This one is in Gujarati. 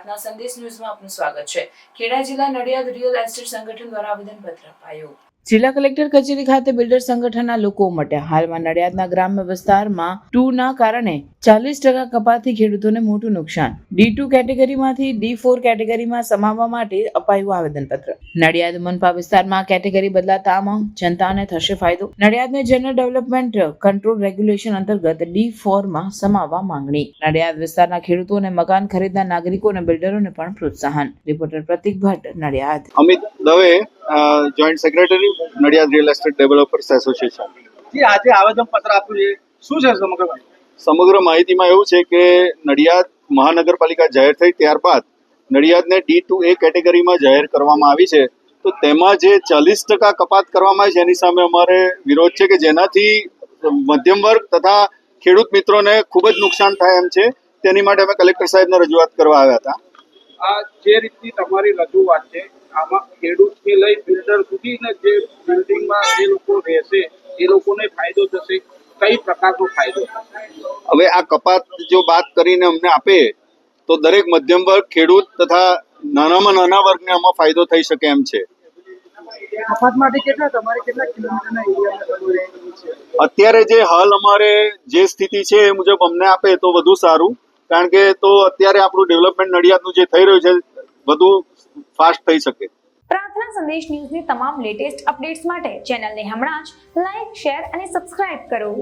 પ્રાર્થના સંદેશ ન્યૂઝમાં આપનું સ્વાગત છે. ખેડા જિલ્લા નડિયાદ રિયલ એસ્ટેટ સંગઠન દ્વારા આવેદનપત્ર અપાયું. જિલ્લા કલેક્ટર કચેરી ખાતે બિલ્ડર સંગઠનના લોકો ઉમટ્યા. હાલમાં નડિયાદના ગ્રામ્ય વિસ્તારમાં ટુ ના કારણે ચાલીસ ટકા કપાતથી ખેડૂતોને મોટું નુકસાન. ડી ટુ કેટેગરીમાંથી ડી ફોર કેટેગરીમાં સમાવવા માટે અપાયું આવેદનપત્ર. નડિયાદ મનપા વિસ્તારમાં કેટેગરી બદલાતામાં જનતાને થશે ફાયદો. નડિયાદને જનરલ ડેવલપમેન્ટ કંટ્રોલ રેગ્યુલેશન અંતર્ગત ડી ફોરમાં સમાવવા માંગણી. નડિયાદ વિસ્તારના ખેડૂતો અને મકાન ખરીદનાર નાગરિકો અને બિલ્ડરોને પણ પ્રોત્સાહન. Reporter Pratik Bhatt, Nadiad. Amit Dave joint secretary Nadiad real estate developers association ji આજે આવેદન પત્ર આપ્યું છે. શું છે સમગ્ર સમગ્ર માહિતીમાં એવું છે કે નડિયાદ મહાનગરપાલિકા જાહેર થઈ ત્યારબાદ નડિયાદને ડી ટુ એ કેટેગરીમાં જાહેર કરવામાં આવી છે. તો તેમાં જે ચાલીસ ટકા કપાત કરવામાં આવી છે એની સામે અમારે વિરોધ છે કે જેનાથી મધ્યમ વર્ગ તથા ખેડૂત મિત્રોને ખૂબ જ નુકસાન થાય એમ છે. તેની માટે અમે કલેક્ટર સાહેબને રજૂઆત કરવા આવ્યા હતા. આ જે રીતની તમારી રજૂઆત છે આમાં ખેડૂતથી લઈ બિલ્ડર સુધીને જે બિલ્ડિંગમાં જે લોકો રહેશે એ લોકોને ફાયદો થશે કઈ પ્રકારનો ફાયદો થશે? હવે આ કપાત જો વાત કરીને અમને આપે તો દરેક મધ્યમ વર્ગ ખેડૂત તથા નાનામાં નાના વર્ગને આમાં ફાયદો થઈ શકે એમ છે. કપાત માટે કેટલા તમારે કેટલા કિલોમીટરના એરિયામાં છે? અત્યારે જે હાલ અમારે જે સ્થિતિ છે એ મુજબ અમને આપે તો વધુ સારું. કારણ કે તો અત્યારે આપણું ડેવલપમેન્ટ નડિયાદનું જે થઈ રહ્યું છે વધુ ફાસ્ટ થઈ શકે. પ્રાર્થના સંદેશ ન્યૂઝની તમામ લેટેસ્ટ અપડેટ્સ માટે ચેનલને હમણાં જ લાઈક શેર અને સબસ્ક્રાઇબ કરો.